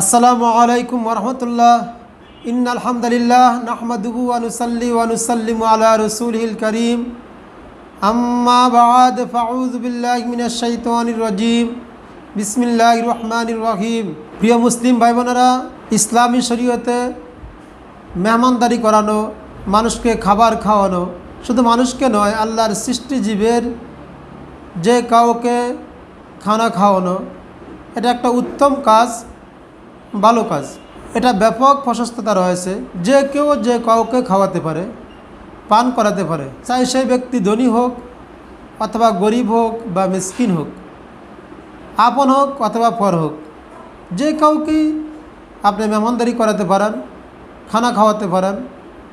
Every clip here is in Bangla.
আসসালামু আলাইকুম রহমতুল্লাহ। ইন আলহামদুলিল্লাহ নাহমাদুহু আনুসাল্লি ওয়ানুসাল্লিম আলা রসুলহিল করিম। আম্মা বাদ, ফাউযু বিল্লাহি মিনাশ শাইতানির রাজিম। বিসমিল্লাহির রহমানির রহিম। প্রিয় মুসলিম ভাই বোনেরা ইসলামী শরীয়তে মেহমানদারি করানো, মানুষকে খাবার খাওয়ানো শুধু মানুষকে নয়, আল্লাহর সৃষ্টিজীবের যে কাউকে খানা খাওয়ানো, এটা একটা উত্তম কাজ। ভালো কাজ। এটা ব্যাপক প্রশস্ততা রয়েছে। যে কেউ যে কাউকে খাওয়াতে পারে, পান করাতে পারে, চাই সেই ব্যক্তি ধনী হোক অথবা গরিব হোক বা মিসকিন হোক, আপন হোক অথবা পর হোক। যে কাউকেই আপনি মেহমানদারি করাতে পারেন, খানা খাওয়াতে পারেন,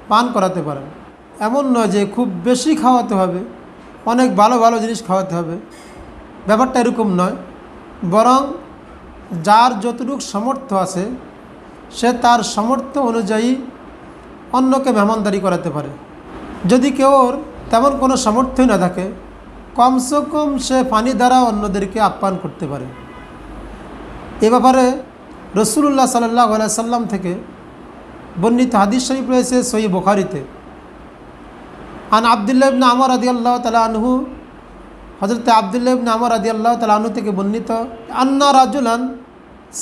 পান করাতে পারেন, এমন নয় যে খুব বেশি খাওয়াতে হবে, অনেক ভালো ভালো জিনিস খাওয়াতে হবে। ব্যাপারটা এরকম নয়। বরং যার যতটুকু সামর্থ্য আছে, সে তার সামর্থ্য অনুযায়ী অন্যকে মেহমানদারি করাতে পারে। যদি কেউর তেমন কোনো সামর্থ্যই না থাকে, কমসে কম সে পানি দ্বারা অন্যদেরকে আপ্যায়ন করতে পারে। এ ব্যাপারে রসুল্লাহ সাল্লাহ সাল্লাম থেকে বর্ণিত হাদিস শরীফ রয়েছে সই বোখারিতে। আন আবদুল্লাহ ইবনে আমর আদি আল্লাহ তালা আনহু হজরত আবদুল্লাহ আমর আদি আল্লাহ আনহু থেকে বর্ণিত, আন্না রাজুলান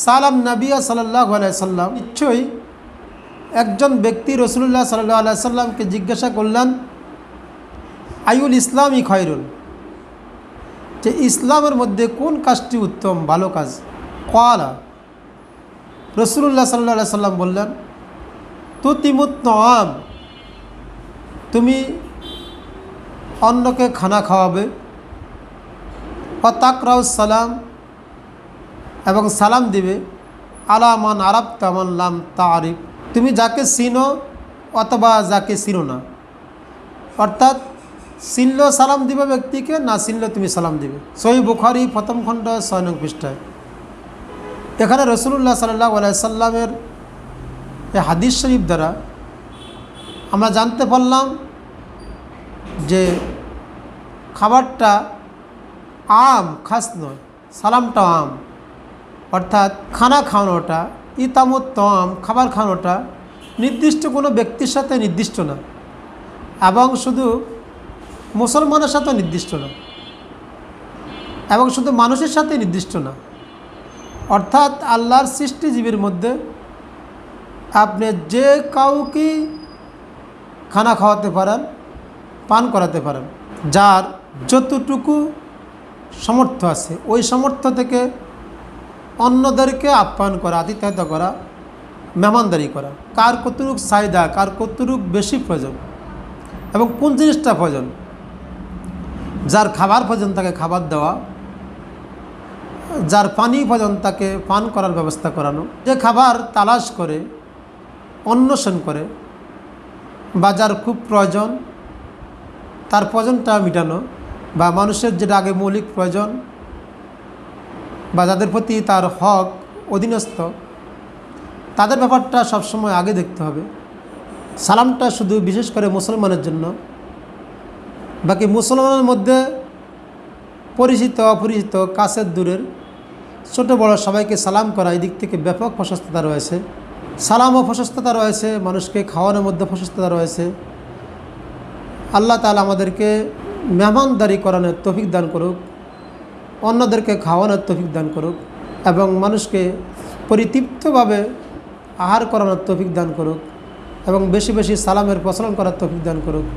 সালাম নবিয়া সাল্লাহ সাল্লাম, নিশ্চয়ই একজন ব্যক্তি রসুল্লাহ সাল্লাহ সাল্লামকে জিজ্ঞাসা করলেন আইউল ইসলামই খয়রুল যে ইসলামের মধ্যে কোন কাজটি উত্তম, ভালো কাজ? কলা রসুল্লাহ সাল্লাহ সাল্লাম বললেন, তুতিমুত আম তুমি অন্যকে খানা খাওয়াবে সালাম, এবং সালাম দিবে আলামান আরব তামান লাম তারিফ তুমি যাকে চিনো অথবা যাকে চিনো না। অর্থাৎ চিনল সালাম দিবে ব্যক্তিকে, না চিনল তুমি সালাম দিবে। সহি বুখারি, প্রথম খণ্ড, ছয় নং পৃষ্ঠায়। এখানে রসুল্লাহ সাল্লাহ সাল্লামের এই হাদিস শরীফ দ্বারা আমরা জানতে পারলাম যে খাবারটা আম খাস নয় সালামটা আম। অর্থাৎ খানা খাওয়ানোটা ইতামত আম, খাবার খাওয়ানোটা নির্দিষ্ট কোনো ব্যক্তির সাথে নির্দিষ্ট না। এবং শুধু মুসলমানের সাথে নির্দিষ্ট না। এবং শুধু মানুষের সাথে নির্দিষ্ট না। অর্থাৎ আল্লাহর সৃষ্টিজীবীর মধ্যে আপনি যে কাউকে খানা খাওয়াতে পারেন, পান করাতে পারেন, যার যতটুকু সামর্থ্য আছে। ওই সামর্থ্য থেকে অন্যদেরকে আপ্যায়ন করা, আতিথ্যায়িত করা, মেহমানদারি করা। কার কতটুক চাহিদা, কার কতটুক বেশি প্রয়োজন এবং কোন জিনিসটা প্রয়োজন? যার খাবার প্রয়োজন তাকে খাবার দেওয়া, যার পানি প্রয়োজন তাকে পান করার ব্যবস্থা করানো। যে খাবার তালাশ করে, অন্বেষণ করে, বা যার খুব প্রয়োজন, তার প্রয়োজনটা মেটানো। বা মানুষের যেটা আগে মৌলিক প্রয়োজন বা যাদের প্রতি তার হক অধীনস্থ, তাদের ব্যাপারটা সবসময় আগে দেখতে হবে। সালামটা শুধু বিশেষ করে মুসলমানের জন্য, বাকি মুসলমানের মধ্যে পরিচিত, অপরিচিত, কাছের দূরের ছোট বড় সবাইকে সালাম করা এই দিক থেকে ব্যাপক প্রশস্ততা রয়েছে। সালাম ও প্রশস্ততা রয়েছে, মানুষকে খাওয়ানোর মধ্যে প্রশস্ততা রয়েছে। আল্লাহ তালা আমাদেরকে মেহমানদারি করানোর তফিক দান করুক, অন্যদেরকে খাওয়ানোর তফিক দান করুক এবং মানুষকে পরিতৃপ্তভাবে আহার করানোর তফিক দান করুক এবং বেশি বেশি সালামের প্রচলন করার তফিক দান করুক।